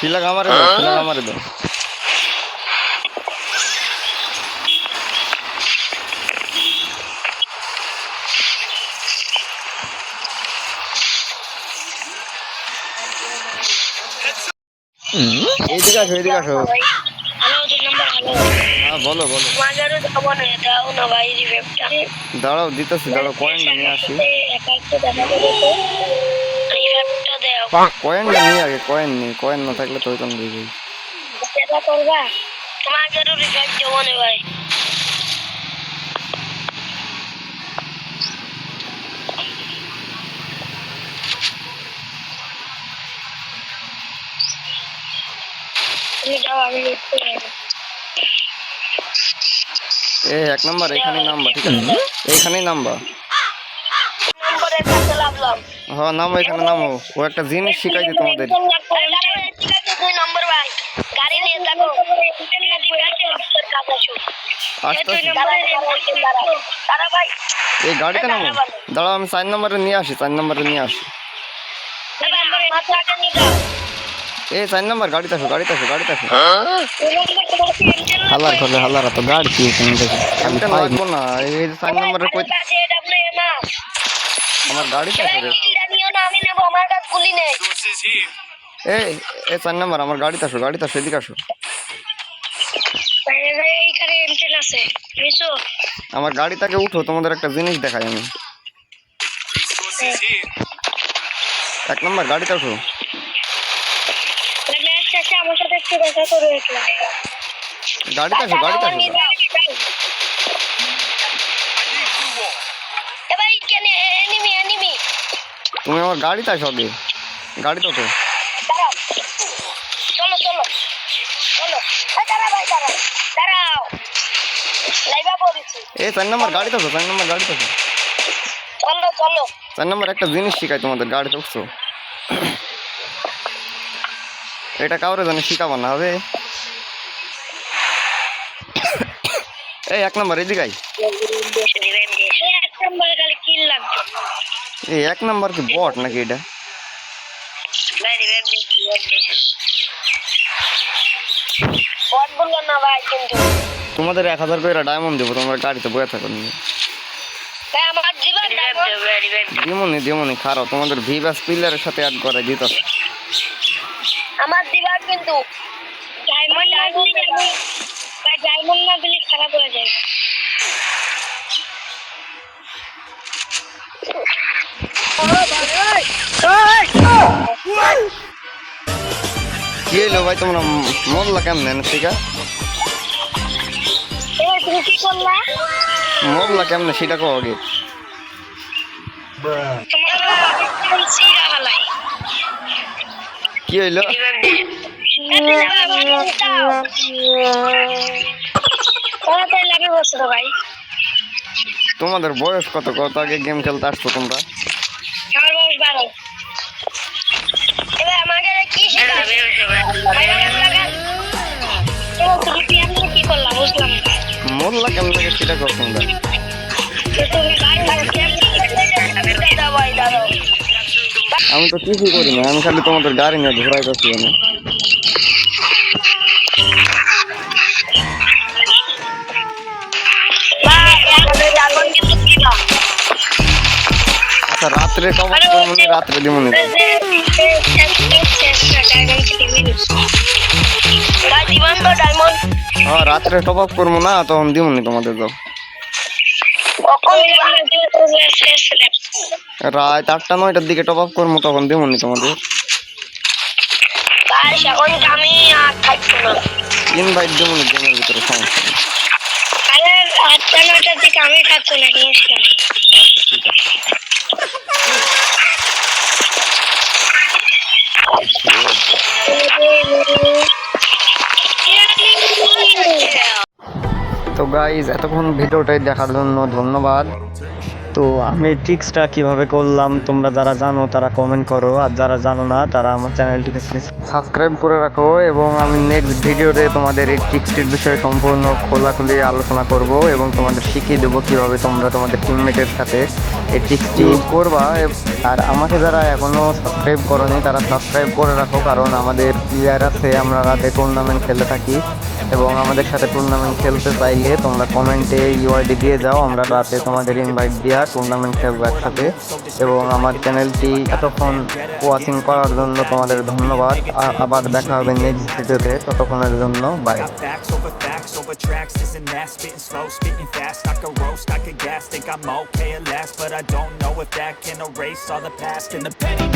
শিলা কামারে দাও শিলা কামারে দাও এইদিকে আসো এইদিকে আসো। হ্যাঁ বলো বলো। মাজারও যাব না দাও না ভাই রিভেপটা দাঁড়াও দিতেছি দাঁড়াও কয়েনটা নিয়ে আসি। কয়েনটা নিয়ে আগে কয়েন নেই কয়েন না থাকলে তো ওইখানে দিবি সেটা করবা? মাজারও রিভেপ যাব না ভাই। তুমি যাও আমি লিখতে পারব এ এক নাম্বার এখানেই নাম্বার ঠিক আছে? এইখানেই নাম্বার। হ্যাঁ নামো এখানে নামো। ও একটা জিনিস শিখাইছে তোমাদের। এই গাড়িতে নামো। দাঁড়াও আমি চার নম্বরে নিয়ে আসি চার নম্বরে নিয়ে আসি। এই চার নম্বর গাড়িতে আসো গাড়িতে আসো গাড়িতে আসো। হালার করলে হালার তো গাড়ি কি এখানে দেখো? আমি লাগবো না এই চার নম্বরে কই আমার গাড়িতে আসো রে। আমার গুলি নেই। এই এই চার নম্বর আমার গাড়িতে আসো গাড়িতে আসো এদিকে আসো। এইখানে এমটেন আছে। বুঝছ আমার গাড়িটাকে উঠো তোমাদের একটা জিনিস দেখাই আমি। এক নম্বর গাড়িতে উঠো করে রাখলাম গাড়িতে আসো গাড়িতে আসো। তুমি আমার গাড়িতে আসো আগে গাড়িতে ওঠো দাঁড়াও চলো চলো চলো এই দাঁড়া ভাই দাঁড়াও দাঁড়াও লাইভা পড়েছি এই চার নম্বর গাড়িতে আসো চার নম্বর গাড়িতে আসো চলো চলো চার নম্বর একটা জিনিস শিখাই তোমাদের গাড়িতে উঠছো এটা কাউরে জানি শিখাবো না হবে এই এক নম্বর এদিকে আই। এই এক নম্বরে খালি কিল লাগবে এই এক নম্বর কি বট নাকি এটা? ভাই রিভেঞ্জ বট বলল না ভাই কিন্তু। তোমাদের এক হাজার করে ডায়মন্ড দেবো তোমরা গাড়িতে বয়ে থাকো দিমনি দিমনি খারাপ তোমাদের ভি ব্যাস পিলারের সাথে অ্যাড করে দিত আমার দিবার কিন্তু ডায়মন্ড না দিলে ডায়মন্ড না দিলে খারাপ হয়ে যায়। কি হইল ভাই, তোমরা মরলা কেমন ঠিক এবার তুমি কি করলা মরলা কেমনে সেটা কো কি হইল? তোমাদের বয়স কত? কত আগে গেম খেলতে আসতো তোমরা? কি শেখাবে তুমি কি আমি কি করলাম বুঝলাম না। মরলা কেমন লাগে সেটা কো তোমরা তো তুমি গাড়ি দাদা ভাই দাদা আমি তো কিছুই করি না, আমি খালি তোমাদের গাড়ি নিয়ে ঘোরাই পাচ্ছি আমি আচ্ছা রাত্রে করব রাত্রে না ডায়মন্ড হ্যাঁ রাত্রে টপ আপ করব না তখন দিব না তোমাদের তো রাত আটটা নয়টার দিকে টপ আপ করব তখন দিব না। তোমাদের ইনভাইট দিব না গেমের ভিতরে সমস্যা আটটা নটার দিকে আমি থাকব না সমস্যা নেই আচ্ছা ঠিক আছে। গাইজ এতক্ষণ ভিডিওটাই দেখার জন্য ধন্যবাদ। তো আমি ট্রিক্সটা কীভাবে করলাম তোমরা যারা জানো তারা কমেন্ট করো আর যারা জানো না তারা আমার চ্যানেলটিকে সাবস্ক্রাইব করে রাখো এবং আমি নেক্সট ভিডিওতে তোমাদের এই টিক্সটির বিষয়ে সম্পূর্ণ খোলাখুলি আলোচনা করব এবং তোমাদের শিখিয়ে দেবো কীভাবে তোমরা তোমাদের টিমমেটের সাথে এই টিক্সটি করবা। আর আমাকে যারা এখনও সাবস্ক্রাইব করনি তারা সাবস্ক্রাইব করে রাখো কারণ আমাদের প্লেয়ার আছে আমরা রাতে টুর্নামেন্ট খেলে থাকি। এবং আমাদের সাথে টুর্নামেন্ট খেলতে চাইলে তোমরা কমেন্টে ইউআইডি দিয়ে যাও আমরা রাতে তোমাদের ইনভাইট দেওয়া টুর্নামেন্ট খেলব একসাথে এবং আমার চ্যানেলটি এতক্ষণ ওয়াচিং করার জন্য তোমাদের ধন্যবাদ আবার দেখা হবে নেক্সট ভিডিওতে ততক্ষণের জন্য bye over tracks, and that, spitting slow, spitting fast. I could roast, I could gas, think I'm okay at last, but I don't know if that can erase all the past and the pettiness.